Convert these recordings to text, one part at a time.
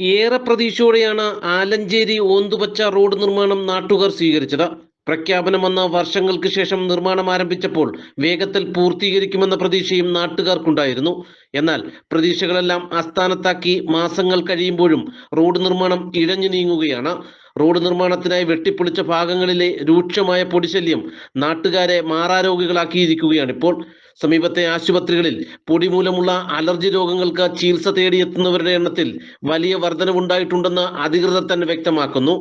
ഏറെ പ്രതീക്ഷയോടെയാണ് ആലഞ്ചേരി ഓന്തുപച്ച റോഡ് നിർമ്മാണം നാട്ടുകാർ സ്വീകരിച്ചത്. പ്രഖ്യാപനം വന്ന വർഷങ്ങൾക്ക് ശേഷം നിർമ്മാണം ആരംഭിച്ചപ്പോൾ വേഗത്തിൽ പൂർത്തീകരിക്കുമെന്ന പ്രതീക്ഷയും നാട്ടുകാർക്കുണ്ടായിരുന്നു. എന്നാൽ പ്രതീക്ഷകളെല്ലാം ആസ്ഥാനത്താക്കി മാസങ്ങൾ കഴിയുമ്പോഴും റോഡ് നിർമ്മാണം ഇഴഞ്ഞു നീങ്ങുകയാണ്. റോഡ് നിർമ്മാണത്തിനായി വെട്ടിപ്പൊളിച്ച ഭാഗങ്ങളിലെ രൂക്ഷമായ പൊടിശല്യം നാട്ടുകാരെ മാറാരോഗികളാക്കിയിരിക്കുകയാണിപ്പോൾ. സമീപത്തെ ആശുപത്രികളിൽ പൊടി മൂലമുള്ള അലർജി രോഗങ്ങൾക്ക് ചികിത്സ തേടിയെത്തുന്നവരുടെ എണ്ണത്തിൽ വലിയ വർധനവുണ്ടായിട്ടുണ്ടെന്ന് അധികൃതർ തന്നെ വ്യക്തമാക്കുന്നു.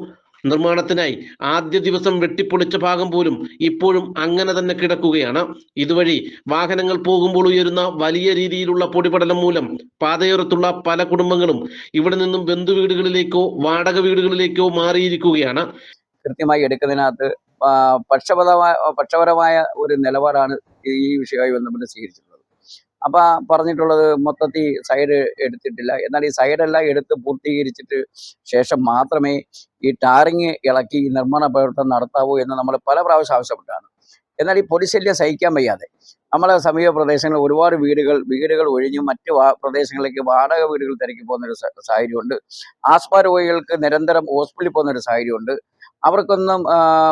നിർമ്മാണത്തിനായി ആദ്യ ദിവസം വെട്ടിപ്പൊളിച്ച ഭാഗം പോലും ഇപ്പോഴും അങ്ങനെ തന്നെ കിടക്കുകയാണ്. ഇതുവഴി വാഹനങ്ങൾ പോകുമ്പോൾ ഉയരുന്ന വലിയ രീതിയിലുള്ള പൊടിപടലം മൂലം പാതയോരത്തുള്ള പല കുടുംബങ്ങളും ഇവിടെ നിന്നും ബന്ധു വീടുകളിലേക്കോ വാടക വീടുകളിലേക്കോ മാറിയിരിക്കുകയാണ്. കൃത്യമായി എടുക്കുന്നതിനകത്ത് പക്ഷപതമായ പക്ഷപരമായ ഒരു നിലപാടാണ് ഈ വിഷയവുമായി ബന്ധപ്പെട്ട് സ്വീകരിച്ചിട്ടുള്ളത് അപ്പൊ പറഞ്ഞിട്ടുള്ളത് മൊത്തത്തിൽ സൈഡ് എടുത്തിട്ടില്ല. എന്നാൽ ഈ സൈഡെല്ലാം എടുത്ത് പൂർത്തീകരിച്ചിട്ട് ശേഷം മാത്രമേ ഈ ടാറിങ് ഇളക്കി നിർമ്മാണ പ്രവർത്തനം നടത്താവൂ എന്ന് നമ്മൾ പല പ്രാവശ്യം ആവശ്യപ്പെട്ടാണ്. എന്നാൽ ഈ പൊടിശല്യം സഹിക്കാൻ വയ്യാതെ നമ്മളെ സമീപ പ്രദേശങ്ങളിൽ ഒരുപാട് വീടുകൾ വീടുകൾ ഒഴിഞ്ഞ് മറ്റ് പ്രദേശങ്ങളിലേക്ക് വാടക വീടുകൾ തിരക്കി പോകുന്ന ഒരു സ- സാഹചര്യമുണ്ട്. ആസ്മ രോഗികൾക്ക് നിരന്തരം ഹോസ്പിറ്റലിൽ പോകുന്ന ഒരു സാഹചര്യമുണ്ട്. അവർക്കൊന്നും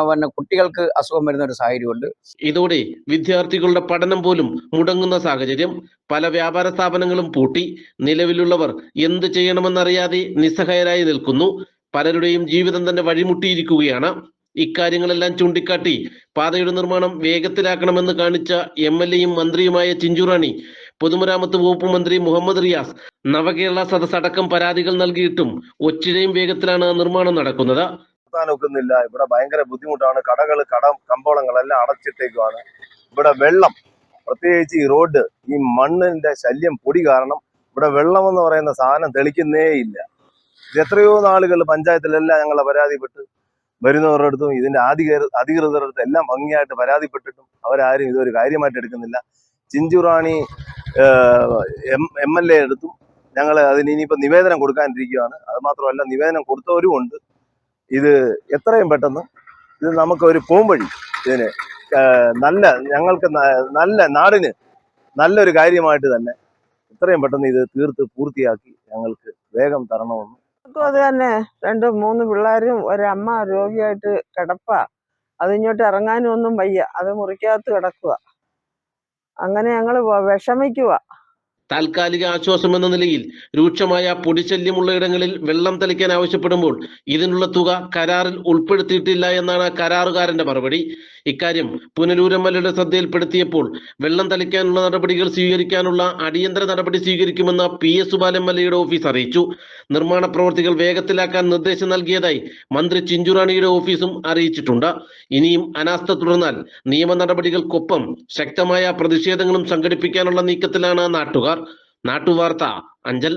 പിന്നെ കുട്ടികൾക്ക് അസുഖം വരുന്ന ഒരു സാഹചര്യമുണ്ട്. ഇതോടെ വിദ്യാർത്ഥികളുടെ പഠനം പോലും മുടങ്ങുന്ന സാഹചര്യം. പല വ്യാപാര സ്ഥാപനങ്ങളും പൂട്ടി. നിലവിലുള്ളവർ എന്ത് ചെയ്യണമെന്നറിയാതെ നിസ്സഹായരായി നിൽക്കുന്നു. പലരുടെയും ജീവിതം തന്നെ വഴിമുട്ടിയിരിക്കുകയാണ്. ഇക്കാര്യങ്ങളെല്ലാം ചൂണ്ടിക്കാട്ടി പാതയുടെ നിർമ്മാണം വേഗത്തിലാക്കണമെന്ന് കാണിച്ച എം എൽ എയും മന്ത്രിയുമായ ചിഞ്ചുറാണി പൊതുമരാമത്ത് വകുപ്പ് മന്ത്രി മുഹമ്മദ് റിയാസ് നവകേരള സദസ് അടക്കം പരാതികൾ നൽകിയിട്ടും ഒച്ചിഴയും വേഗത്തിലാണ് നിർമ്മാണം നടക്കുന്നത്. നടത്താൻ ഒക്കുന്നില്ല. ഇവിടെ ഭയങ്കര ബുദ്ധിമുട്ടാണ്. കടകൾ കട കമ്പോളങ്ങളെല്ലാം അടച്ചിട്ടേക്കുവാണ്. ഇവിടെ വെള്ളം പ്രത്യേകിച്ച് ഈ റോഡ് ഈ മണ്ണിന്റെ ശല്യം പൊടി കാരണം ഇവിടെ വെള്ളം എന്ന് പറയുന്ന സാധനം തെളിക്കുന്നേ ഇല്ല. എത്രയോ നാളുകൾ പഞ്ചായത്തിലെല്ലാം ഞങ്ങളെ പരാതിപ്പെട്ട് വരുന്നവരുടെ അടുത്തും ഇതിന്റെ അധികൃ അധികൃതരുടെ അടുത്തും എല്ലാം ഭംഗിയായിട്ട് പരാതിപ്പെട്ടിട്ടും അവരാരും ഇതൊരു കാര്യമായിട്ട് എടുക്കുന്നില്ല. Chinchurani M M L A അടുത്തും ഞങ്ങൾ അതിന് ഇനിയിപ്പോൾ നിവേദനം കൊടുക്കാനിരിക്കുകയാണ് അതുമാത്രമല്ല നിവേദനം കൊടുത്തവരും ഉണ്ട്. ഇത് എത്രയും പെട്ടെന്ന് ഇത് നമുക്കൊരു പോംവഴി ഇതിന് നല്ല ഞങ്ങൾക്ക് നല്ല നാടിന് നല്ലൊരു കാര്യമായിട്ട് തന്നെ എത്രയും പെട്ടെന്ന് ഇത് തീർത്ത് പൂർത്തിയാക്കി ഞങ്ങൾക്ക് വേഗം തരണമെന്ന്. നമുക്കും അത് തന്നെ രണ്ട് മൂന്ന് പിള്ളേരും ഒരമ്മ രോഗിയായിട്ട് കിടപ്പാ. അതിങ്ങോട്ട് ഇറങ്ങാനും ഒന്നും വയ്യ. അത് മുറിക്കകത്ത് കിടക്കുക അങ്ങനെ ഞങ്ങൾ വിഷമിക്കുക താൽക്കാലിക ആശ്വാസം എന്ന നിലയിൽ രൂക്ഷമായ പൊടിശല്യമുള്ള ഇടങ്ങളിൽ വെള്ളം തളിക്കാൻ ആവശ്യപ്പെടുമ്പോൾ ഇതിനുള്ള തുക കരാറിൽ ഉൾപ്പെടുത്തിയിട്ടില്ല എന്നാണ് കരാറുകാരന്റെ മറുപടി. ഇക്കാര്യം പുനലൂരമ്മലയുടെ ശ്രദ്ധയിൽപ്പെടുത്തിയപ്പോൾ വെള്ളം തളിക്കാനുള്ള നടപടികൾ സ്വീകരിക്കാനുള്ള അടിയന്തര നടപടി സ്വീകരിക്കുമെന്ന് പി എസ് എയുടെ ഓഫീസ് അറിയിച്ചു. നിർമ്മാണ പ്രവർത്തികൾ വേഗത്തിലാക്കാൻ നിർദ്ദേശം നൽകിയതായി മന്ത്രി ചിഞ്ചുറാണിയുടെ ഓഫീസും അറിയിച്ചിട്ടുണ്ട്. ഇനിയും അനാസ്ഥ തുടർന്നാൽ നിയമ നടപടികൾക്കൊപ്പം ശക്തമായ പ്രതിഷേധങ്ങളും സംഘടിപ്പിക്കാനുള്ള നീക്കത്തിലാണ് നാട്ടുകാർ. നാട്ടുവാർത്ത അഞ്ചൽ.